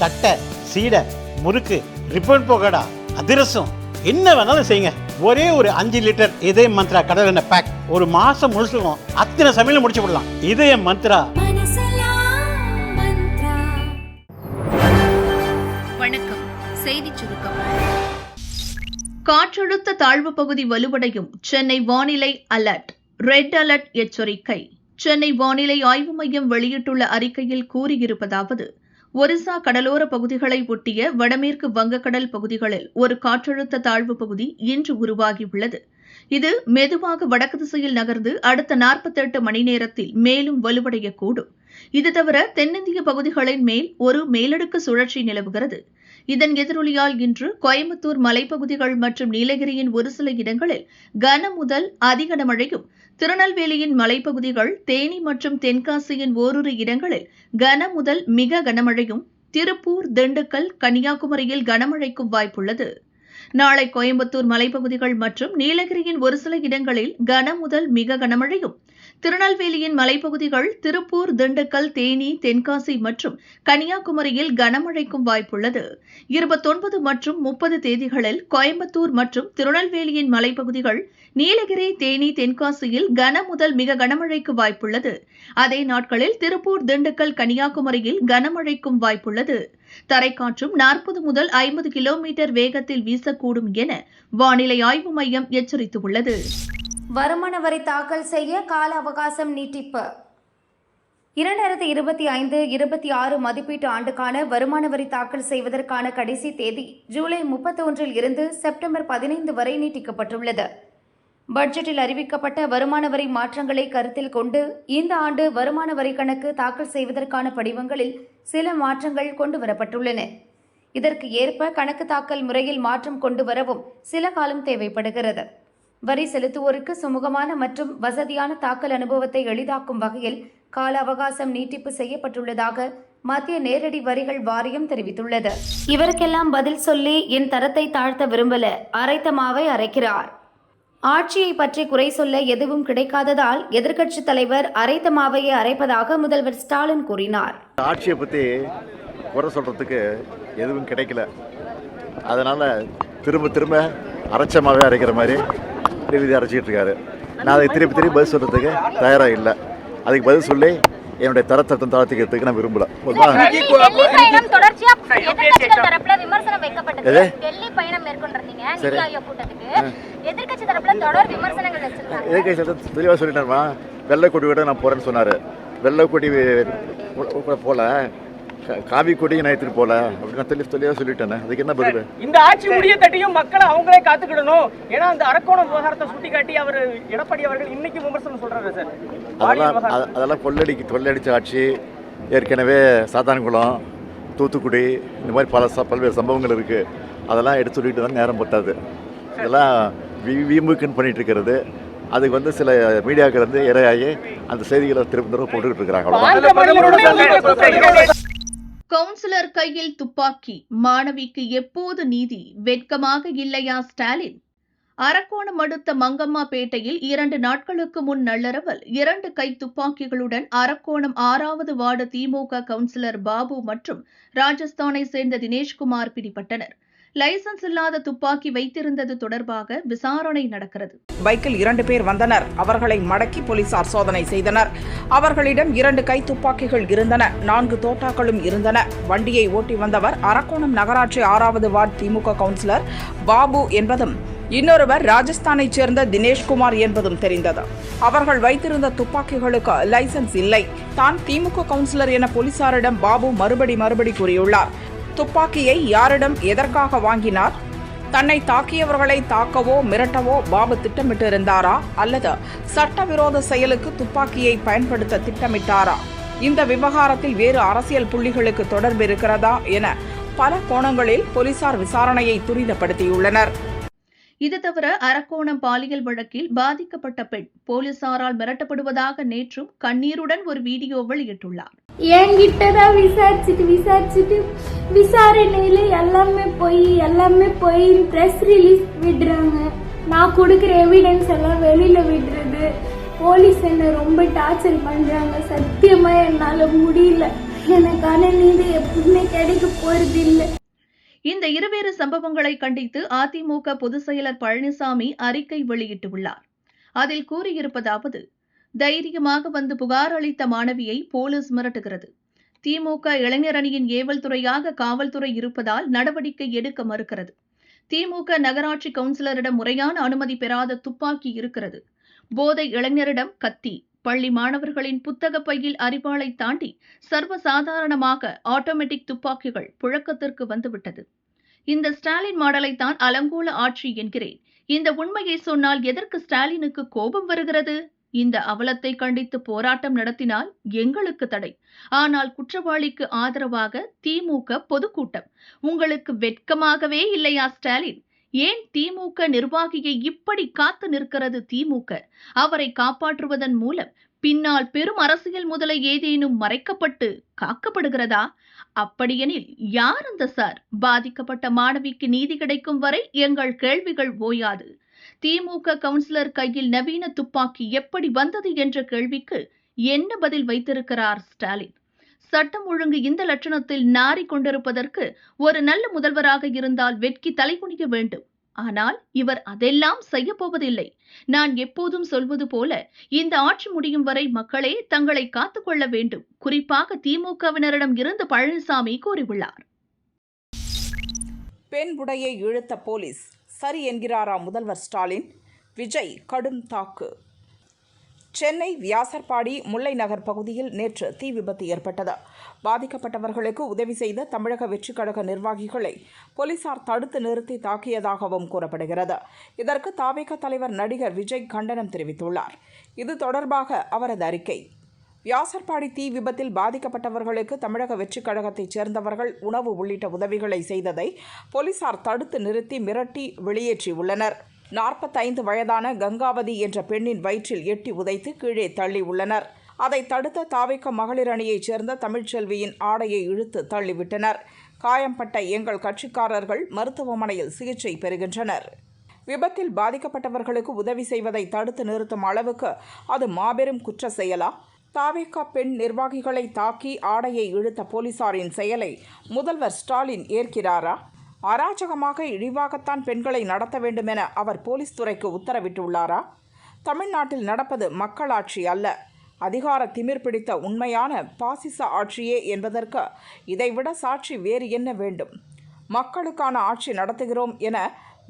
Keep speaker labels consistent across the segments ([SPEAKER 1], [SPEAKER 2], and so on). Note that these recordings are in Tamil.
[SPEAKER 1] தட்டை சீடை முறுக்கு ரிப்பன் போகடா அதிரசம் என்ன வேணாலும் செய்யுங்க. ஒரே ஒரு அஞ்சு லிட்டர் இதய மந்த்ரா கடல் எண்ணெய் பேக் ஒரு மாசம் முழுசுக்கும் அத்தனை சமையல முடிச்சு விடலாம். இதய மந்த்ரா.
[SPEAKER 2] வணக்கம். செய்தி சுருக்கம். காற்றழுத்த தாழ்வு பகுதி வலுவடையும் சென்னை வானிலை அலர்ட். ரெட் அலர்ட் எச்சரிக்கை. சென்னை வானிலை ஆய்வு மையம் வெளியிட்டுள்ள அறிக்கையில் கூறியிருப்பதாவது ஒரிசா கடலோர பகுதிகளை ஒட்டிய வடமேற்கு வங்கக்கடல் பகுதிகளில் ஒரு காற்றழுத்த தாழ்வு பகுதி இன்று உருவாகியுள்ளது. இது மெதுவாக வடக்கு திசையில் நகர்ந்து அடுத்த நாற்பத்தெட்டு மணி நேரத்தில் மேலும் வலுவடையக்கூடும். இது தவிர தென்னிந்திய பகுதிகளின் மேல் ஒரு மேலடுக்கு சுழற்சி நிலவுகிறது. இதன் எதிரொலியால் இன்று கோயம்புத்தூர் மலைப்பகுதிகள் மற்றும் நீலகிரியின் ஒரு சில இடங்களில் கன முதல் அதிக கனமழையும் திருநெல்வேலியின் மலைப்பகுதிகள் தேனி மற்றும் தென்காசியின் ஓரிரு இடங்களில் கன முதல் மிக கனமழையும் திருப்பூர் திண்டுக்கல் கன்னியாகுமரியில் கனமழைக்கும் வாய்ப்புள்ளது. நாளை கோயம்புத்தூர் மலைப்பகுதிகள் மற்றும் நீலகிரியின் ஒரு சில இடங்களில் கன முதல் மிக கனமழையும் திருநெல்வேலியின் மலைப்பகுதிகள் திருப்பூர் திண்டுக்கல் தேனி தென்காசி மற்றும் கன்னியாகுமரியில் கனமழைக்கும் வாய்ப்புள்ளது. இருபத்தொன்பது மற்றும் முப்பது தேதிகளில் கோயம்புத்தூர் மற்றும் திருநெல்வேலியின் மலைப்பகுதிகள் நீலகிரி தேனி தென்காசியில் கன முதல் மிக கனமழைக்கு வாய்ப்புள்ளது. அதே நாட்களில் திருப்பூர் திண்டுக்கல் கன்னியாகுமரியில் கனமழைக்கும் வாய்ப்புள்ளது. தரைக்காற்றும் நாற்பது முதல் ஐம்பது கிலோமீட்டர் வேகத்தில் வீசக்கூடும் என வானிலை ஆய்வு மையம் எச்சரித்துள்ளது.
[SPEAKER 3] வருமான வரி தாக்கல் செய்ய கால அவகாசம் நீட்டிப்பு. இரண்டாயிரத்தி இருபத்தி ஐந்து இருபத்தி ஆறு மதிப்பீட்டு ஆண்டுக்கான வருமான வரி தாக்கல் செய்வதற்கான கடைசி தேதி ஜூலை முப்பத்தி ஒன்றில் இருந்து செப்டம்பர் பதினைந்து வரை நீட்டிக்கப்பட்டுள்ளது. பட்ஜெட்டில் அறிவிக்கப்பட்ட வருமான வரி மாற்றங்களை கருத்தில் கொண்டு இந்த ஆண்டு வருமான வரி கணக்கு தாக்கல் செய்வதற்கான படிவங்களில் சில மாற்றங்கள் கொண்டு வரப்பட்டுள்ளன. இதற்கு ஏற்ப கணக்கு தாக்கல் முறையில் மாற்றம் கொண்டு வரவும் சில காலம் தேவைப்படுகிறது. வரி செலுத்துவோருக்கு சுமூகமான மற்றும் வசதியான தாக்கல் அனுபவத்தை எளிதாக்கும் வகையில் கால அவகாசம் நீட்டிப்பு செய்யப்பட்டுள்ளதாக மத்திய நேரடி வரிகள் வாரியம் தெரிவித்துள்ளது. இவருக்கெல்லாம் பதில் சொல்லி என் தரத்தை தாழ்த்த விரும்பல. அரைத்த மாவை அரைக்கிறார். ஆட்சியை பற்றி குறை சொல்ல எதுவும் கிடைக்காததால் எதிர்க்கட்சித் தலைவர் அரைத்த மாவையே அரைப்பதாக முதல்வர் ஸ்டாலின் கூறினார்.
[SPEAKER 4] ஆட்சியை பற்றி குறை சொல்றதுக்கு எதுவும் கிடைக்கல. அதனால திரும்ப திரும்ப அரைச்சமாகவே அரைக்கிற மாதிரி திருப்பி அரைச்சிக்கிட்டு இருக்காரு நான் அதுக்கு திருப்பி திருப்பி பதில் சொல்கிறதுக்கு தயாராக இல்லை அதுக்கு பதில் சொல்லி என்னுடைய தரத்தரத்தை தாழ்த்திக்கிறதுக்கு நான் விரும்பல போதுமா?
[SPEAKER 5] டெல்லி பயணம் தொடர்ச்சியா எதிர்க்கட்சிகள் தரப்புல விமர்சனம் வைக்கப்பட்டது
[SPEAKER 4] எது?
[SPEAKER 5] டெல்லி பயணம் மேற்கொண்டிருந்தீங்க
[SPEAKER 4] சரி.
[SPEAKER 5] நிதி ஆயோக் கூட்டத்துக்கு எதிர்க்கட்சி தரப்புல தொடர் விமர்சனங்கள் வச்சிருக்காங்க
[SPEAKER 4] எதுக்கு சொல்றது தெளிவாக சொல்லிட்டேன்மா வெள்ளை கொடி விட நான் போகிறேன்னு சொன்னார் வெள்ளை கொடி போல காவி கொடி நான் எடுத்துகிட்டு போகல அப்படின்னு நான் தெளி தெளிவாக சொல்லிட்டேனே. அதுக்கு என்ன பதில்?
[SPEAKER 6] இந்த ஆட்சி முடிய தட்டியும் மக்களை அவங்களே காத்துக்கிடணும். ஏன்னா அந்த அரக்கோணம் விவகாரத்தை சுட்டிக்காட்டி அவர் எடப்பாடி அவர்கள் இன்னைக்கு விமர்சனம் சொல்றாரு சார்.
[SPEAKER 4] அதெல்லாம் அதெல்லாம் கொள்ளடிக்கு கொள்ளடிச்ச ஆட்சி ஏற்கனவே சாத்தான்குளம் தூத்துக்குடி இந்த மாதிரி பல ச பல்வேறு சம்பவங்கள் இருக்குது அதெல்லாம் எடுத்து சொல்லிட்டு தான் நேரம் பத்தாது. இதெல்லாம் வி வீம்புக்குன்னு பண்ணிட்டு இருக்கிறது. அதுக்கு வந்து சில மீடியாக்கள் வந்து இரையாகி அந்த செய்திகளை திரும்ப திரும்ப போட்டுக்கிட்டு இருக்கிறாங்க.
[SPEAKER 2] கவுன்சிலர் கையில் துப்பாக்கி. மாணவிக்கு எப்போது நீதி? வெட்கமாக இல்லையா ஸ்டாலின்? அரக்கோணம் அடுத்த மங்கம்மாபேட்டையில் இரண்டு நாட்களுக்கு முன் நள்ளிரவில் இரண்டு கை துப்பாக்கிகளுடன் அரக்கோணம் ஆறாவது வார்டு திமுக கவுன்சிலர் பாபு மற்றும் ராஜஸ்தானை சேர்ந்த தினேஷ்குமார் பிடிபட்டனர். லைசன்ஸ் இல்லாத துப்பாக்கி வைத்திருந்தது தொடர்பாக விசாரணை நடக்கிறது.
[SPEAKER 7] பைக்கில் இரண்டு பேர் வந்தனர். அவர்களை மடக்கி போலீசார் சோதனை செய்தனர். அவர்களிடம் இரண்டு கை துப்பாக்கிகள் இருந்தன. நான்கு தோட்டாக்களும் இருந்தன. வண்டியை ஓட்டி வந்தவர் அரக்கோணம் நகராட்சி ஆறாவது வார்டு திமுக கவுன்சிலர் பாபு என்பதும் இன்னொருவர் ராஜஸ்தானைச் சேர்ந்த தினேஷ்குமார் என்பதும் தெரிந்தது. அவர்கள் வைத்திருந்த துப்பாக்கிகளுக்கு லைசன்ஸ் இல்லை. தான் திமுக கவுன்சிலர் என போலீசாரிடம் பாபு மறுபடி மறுபடி கூறியுள்ளார். துப்பாக்கியை யாரிடம் எதற்காக வாங்கினார்? தன்னை தாக்கியவர்களை தாக்கவோ மிரட்டவோ பாபு திட்டமிட்டிருந்தாரா? அல்லது சட்டவிரோத செயலுக்கு துப்பாக்கியை பயன்படுத்த திட்டமிட்டாரா? இந்த விவகாரத்தில் வேறு அரசியல் புள்ளிகளுக்கு தொடர்பு இருக்கிறதா என பல கோணங்களில் போலீசார் விசாரணையை துரிதப்படுத்தியுள்ளனர்.
[SPEAKER 2] இது தவிர அரக்கோணம் பாலியல் வழக்கில் பாதிக்கப்பட்ட பெண் போலீசாரால் மிரட்டப்படுவதாக நேற்றும் கண்ணீருடன் ஒரு வீடியோ வெளியிட்டுள்ளார்.
[SPEAKER 8] என்கிட்ட தான் விசாரிச்சுட்டு விசாரிச்சுட்டு விசாரணையில எல்லாமே போய் எல்லாமே போய் ப்ரெஸ் ரிலீஸ் விடுறாங்க. நான் கொடுக்குற எவிடன்ஸ் எல்லாம் வெளியில விடுறது. போலீஸ் என்ன ரொம்ப டார்ச்சர் பண்றாங்க. சத்தியமா என்னால முடியல. எனக்கான நீதி எப்பவுமே கிடைக்க போறது இல்லை
[SPEAKER 2] இந்த இருவேறு சம்பவங்களை கண்டித்து அதிமுக பொதுச் செயலர் பழனிசாமி அறிக்கை வெளியிட்டுள்ளார். அதில் கூறியிருப்பதாவது தைரியமாக வந்து புகார் அளித்த மாணவியை போலீஸ் மிரட்டுகிறது. திமுக இளைஞரணியின் ஏவல் துறையாக காவல்துறை இருப்பதால் நடவடிக்கை எடுக்க மறுக்கிறது. திமுக நகராட்சி கவுன்சிலரிடம் முறையான அனுமதி பெறாத துப்பாக்கி இருக்கிறது. போதை இளைஞரிடம் கத்தி பள்ளி மாணவர்களின் புத்தக பையில் அறிவாளை தாண்டி சர்வசாதாரணமாக ஆட்டோமேட்டிக் துப்பாக்கிகள் புழக்கத்திற்கு வந்துவிட்டது. இந்த ஸ்டாலின் மாடலை தான் அலங்கோல ஆட்சி என்கிறேன். இந்த உண்மையை சொன்னால் எதற்கு ஸ்டாலினுக்கு கோபம் வருகிறது? இந்த அவலத்தை கண்டித்து போராட்டம் நடத்தினால் எங்களுக்கு தடை. ஆனால் குற்றவாளிக்கு ஆதரவாக திமுக பொதுக்கூட்டம். உங்களுக்கு வெட்கமாகவே இல்லையா ஸ்டாலின்? ஏன் திமுக நிர்வாகியை இப்படி காத்து நிற்கிறது திமுக? அவரை காப்பாற்றுவதன் மூலம் பின்னால் பெரும் அரசியல் முதலை ஏதேனும் மறைக்கப்பட்டு காக்கப்படுகிறதா? அப்படியெனில் யார் அந்த சார்? பாதிக்கப்பட்ட மாணவிக்கு நீதி கிடைக்கும் வரை எங்கள் கேள்விகள் ஓயாது. திமுக கவுன்சிலர் கையில் நவீன துப்பாக்கி எப்படி வந்தது என்ற கேள்விக்கு என்ன பதில் வைத்திருக்கிறார் ஸ்டாலின்? சட்டம் ஒழுங்கு இந்த லட்சணத்தில் நாறிக் கொண்டிருப்பதற்கு ஒரு நல்ல முதல்வராக இருந்தால் வெட்கி தலைகுனிய வேண்டும். ஆனால் இவர் அதெல்லாம் செய்ய போவதில்லை. நான் எப்போதும் சொல்வது போல இந்த ஆட்சி முடியும் வரை மக்களே தங்களை காத்துக்கொள்ள வேண்டும். குறிப்பாக திமுகவினரிடம் இருந்து பழனிசாமி கூறியுள்ளார்.
[SPEAKER 7] பெண் உடையை இழுத்த போலீஸ். சரி என்கிறாரா முதல்வர் ஸ்டாலின்? விஜய் கடும் தாக்கு. சென்னை வியாசர்பாடி முல்லை நகர் பகுதியில் நேற்று தீ விபத்து ஏற்பட்டது. பாதிக்கப்பட்டவர்களுக்கு உதவி செய்த தமிழக வெற்றிக் கழக நிர்வாகிகளை போலீசார் தடுத்து நிறுத்தி தாக்கியதாகவும் கூறப்படுகிறது. இதற்கு தாவேக தலைவர் நடிகர் விஜய் கண்டனம் தெரிவித்துள்ளார். இது தொடர்பாக அவரது அறிக்கை. வியாசர்பாடி தீ விபத்தில் பாதிக்கப்பட்டவர்களுக்கு தமிழக வெற்றிக் கழகத்தைச் சேர்ந்தவர்கள் உணவு உள்ளிட்ட உதவிகளை செய்ததை போலீசார் தடுத்து நிறுத்தி மிரட்டி வெளியேற்றியுள்ளனர். நாற்பத்தைந்து வயதான கங்காவதி என்ற பெண்ணின் வயிற்றில் எட்டி உதைத்து கீழே தள்ளி உள்ளனர் அதை தடுத்த தாவிக்க மகளிர் அணியைச் சேர்ந்த தமிழ்ச்செல்வியின் ஆடையை இழுத்து தள்ளிவிட்டனர். காயம்பட்ட எங்கள் கட்சிக்காரர்கள் மருத்துவமனையில் சிகிச்சை பெறுகின்றனர். விபத்தில் பாதிக்கப்பட்டவர்களுக்கு உதவி செய்வதை தடுத்து நிறுத்தும் அளவுக்கு அது மாபெரும் குற்ற செயலா? தாவேக்கா பெண் நிர்வாகிகளை தாக்கி ஆடையை இழுத்த போலீசாரின் செயலை முதல்வர் ஸ்டாலின் ஏற்கிறாரா? அராஜகமாக இழிவாகத்தான் பெண்களை நடத்த வேண்டுமென அவர் போலீஸ் துறைக்கு உத்தரவிட்டுள்ளாரா? தமிழ்நாட்டில் நடப்பது மக்களாட்சி அல்ல. அதிகார திமிர் பிடித்த உண்மையான பாசிச ஆட்சியே என்பதற்கு இதைவிட சாட்சி வேறு என்ன வேண்டும்? மக்களுக்கான ஆட்சி நடத்துகிறோம் என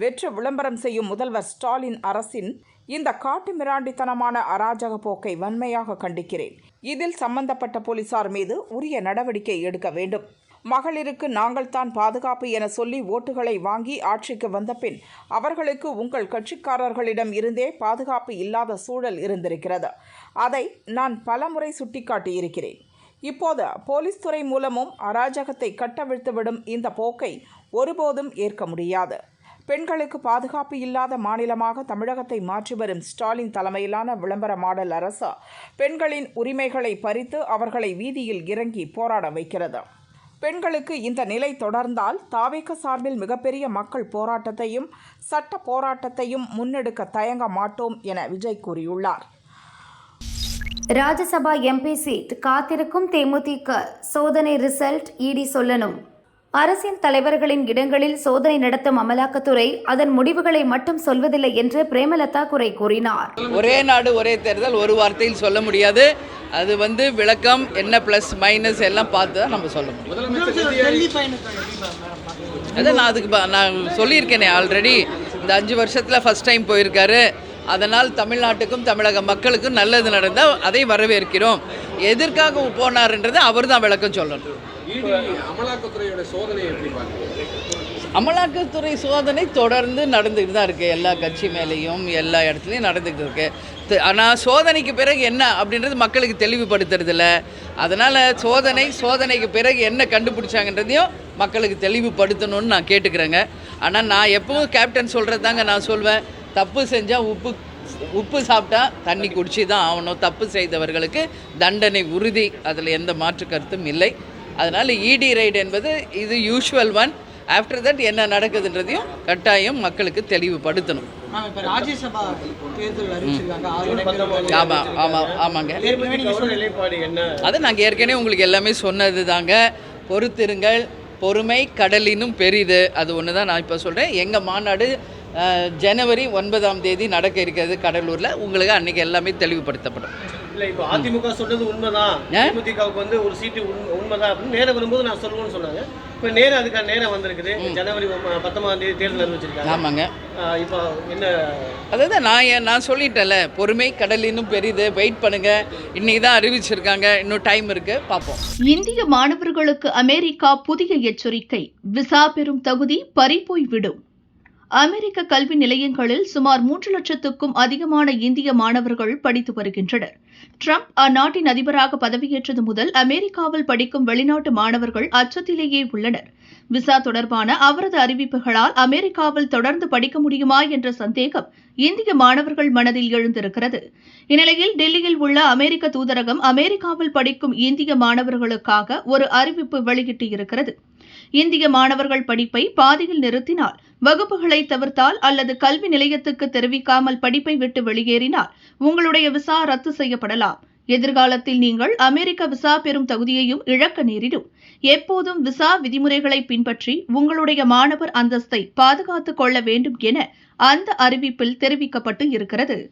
[SPEAKER 7] வெற்று விளம்பரம் செய்யும் முதல்வர் ஸ்டாலின் அரசின் இந்த காட்டு மிராண்டித்தனமான அராஜக போக்கை வன்மையாக கண்டிக்கிறேன். இதில் சம்பந்தப்பட்ட போலீசார் மீது உரிய நடவடிக்கை எடுக்க வேண்டும். மகளிருக்கு நாங்கள் தான் பாதுகாப்பு என சொல்லி ஓட்டுகளை வாங்கி ஆட்சிக்கு வந்த பின் அவர்களுக்கு உங்கள் கட்சிக்காரர்களிடம் இருந்தே பாதுகாப்பு இல்லாத சூழல் இருந்திருக்கிறது. அதை நான் பலமுறை சுட்டிக்காட்டியிருக்கிறேன். இப்போது போலீஸ் துறை மூலமும் அராஜகத்தை கட்டவிழ்த்துவிடும் இந்த போக்கை ஒருபோதும் ஏற்க முடியாது. பெண்களுக்கு பாதுகாப்பு இல்லாத மாநிலமாக தமிழகத்தை மாற்றி வரும் ஸ்டாலின் தலைமையிலான விளம்பர மாடல் அரசு பெண்களின் உரிமைகளை பறித்து அவர்களை வீதியில் இறங்கி போராட வைக்கிறது. பெண்களுக்கு இந்த நிலை தொடர்ந்தால் தாவேக்க சார்பில் மிகப்பெரிய மக்கள் போராட்டத்தையும் சட்ட போராட்டத்தையும் முன்னெடுக்க தயங்க மாட்டோம் என விஜய் கூறியுள்ளார்.
[SPEAKER 3] ராஜ்யசபா எம்பி சீட் காத்திருக்கும் தேமுதிக. சோதனை ரிசல்ட் இடி சொல்லணும். அரசின் தலைவர்களின் இடங்களில் சோதனை நடத்தும் அமலாக்கத்துறை அதன் முடிவுகளை மட்டும் சொல்வதில்லை என்று பிரேமலதா குறை கூறினார்.
[SPEAKER 9] ஒரே நாடு ஒரே தேர்தல் ஒரு வார்த்தையில் சொல்ல முடியாது. அது வந்து விளக்கம் என்ன ப்ளஸ் மைனஸ் எல்லாம் பார்த்து தான் நம்ம சொல்ல முடியும். அதான் நான் அதுக்கு நான் சொல்லியிருக்கேனே ஆல்ரெடி இந்த அஞ்சு வருஷத்தில் ஃபஸ்ட் டைம் போயிருக்காரு. அதனால் தமிழ்நாட்டுக்கும் தமிழக மக்களுக்கும் நல்லது நடந்தால் அதை வரவேற்கிறோம். எதற்காக போனாருன்றதை அவர் தான் விளக்கம் சொல்லணும்.
[SPEAKER 10] அமலாக்கத்துறையோட சோதனை எப்படி
[SPEAKER 9] அமலாக்கத்துறை சோதனை தொடர்ந்து நடந்துகிட்டு தான் இருக்குது எல்லா கட்சி மேலேயும் எல்லா இடத்துலையும் நடந்துகிட்டு இருக்குது ஆனால் சோதனைக்கு பிறகு என்ன அப்படின்றது மக்களுக்கு தெளிவுபடுத்துறதில்ல. அதனால் சோதனை சோதனைக்கு பிறகு என்ன கண்டுபிடிச்சாங்கன்றதையும் மக்களுக்கு தெளிவுபடுத்தணும்னு நான் கேட்டுக்கிறேங்க. ஆனால் நான் எப்பவும் கேப்டன் சொல்கிறது தாங்க நான் சொல்வேன். தப்பு செஞ்சால் உப்பு உப்பு சாப்பிட்டா தண்ணி குடிச்சு தான் ஆகணும். தப்பு செய்தவர்களுக்கு தண்டனை உறுதி. அதில் எந்த மாற்று கருத்தும் இல்லை. அதனால் இடி ரைடு என்பது இது யூஷுவல் ஒன் ஆஃப்டர் தட் என்ன நடக்குதுன்றதையும் கட்டாயம் மக்களுக்கு தெளிவுபடுத்தணும். ஆமாம் ஆமாம் ஆமாங்க.
[SPEAKER 6] நிலைப்பாடு என்ன?
[SPEAKER 9] அது நாங்கள் ஏற்கனவே உங்களுக்கு எல்லாமே சொன்னது தாங்க பொறுத்திருங்கள் பொறுமை கடலினும் பெரிது. அது ஒன்று தான் நான் இப்போ சொல்கிறேன் எங்கள் மாநாடு ஜனவரி ஒன்பதாம் தேதி நடக்க இருக்கிறது கடலூரில். உங்களுக்கு அன்றைக்கி எல்லாமே தெளிவுபடுத்தப்படும்.
[SPEAKER 6] இல்ல இப்போ அதிமுக சொன்னது உண்மைதான்? தேமுதிகவுக்கு வந்து ஒரு சீட்டு உண்மை- உண்மைதான் அப்படின்னு நேரம் வரும்போது நான் சொல்லுவேன்னு சொன்னாங்க. இப்போ நேரம் அதுக்கான நேரம் வந்திருக்குது. ஜனவரி பத்தொன்பதாம் தேதி தேர்தல் அறிவிச்சிருக்காங்க.
[SPEAKER 9] ஆமாங்க.
[SPEAKER 6] இப்போ என்ன?
[SPEAKER 9] அதாவது நான் ஏன் நான் சொல்லிட்டேன்ல பொறுமை கடலினும் பெரிது வெயிட் பண்ணுங்க. இன்னைக்கு தான் அறிவிச்சிருக்காங்க. இன்னும் டைம் இருக்கு. பார்ப்போம்
[SPEAKER 2] இந்திய மாணவர்களுக்கு அமெரிக்கா புதிய எச்சரிக்கை. விசா பெறும் தகுதி பறிபோய் விடும் அமெரிக்க கல்வி நிலையங்களில் சுமார் மூன்று லட்சத்துக்கும் அதிகமான இந்திய மாணவர்கள் படித்து வருகின்றனர். ட்ரம்ப் அந்நாட்டின் அதிபராக பதவியேற்றது முதல் அமெரிக்காவில் படிக்கும் வெளிநாட்டு மாணவர்கள் அச்சத்திலேயே உள்ளனர். விசா தொடர்பான அவரது அறிவிப்புகளால் அமெரிக்காவில் தொடர்ந்து படிக்க முடியுமா என்ற சந்தேகம் இந்திய மாணவர்கள் மனதில் எழுந்திருக்கிறது. இந்நிலையில் டெல்லியில் உள்ள அமெரிக்க தூதரகம் அமெரிக்காவில் படிக்கும் இந்திய மாணவர்களுக்காக ஒரு அறிவிப்பு வெளியிட்டிருக்கிறது. இந்திய மாணவர்கள் படிப்பை பாதியில் நிறுத்தினால் வகுப்புகளை தவிர்த்தால் அல்லது கல்வி நிலையத்துக்கு தெரிவிக்காமல் படிப்பை விட்டு வெளியேறினால் உங்களுடைய விசா ரத்து செய்யப்படலாம். எதிர்காலத்தில் நீங்கள் அமெரிக்க விசா பெறும் தகுதியையும் இழக்க நேரிடும். எப்போதும் விசா விதிமுறைகளை பின்பற்றி உங்களுடைய மாணவர் அந்தஸ்தை பாதுகாத்துக் கொள்ள வேண்டும் என அந்த அறிவிப்பில் தெரிவிக்கப்பட்டு இருக்கிறது.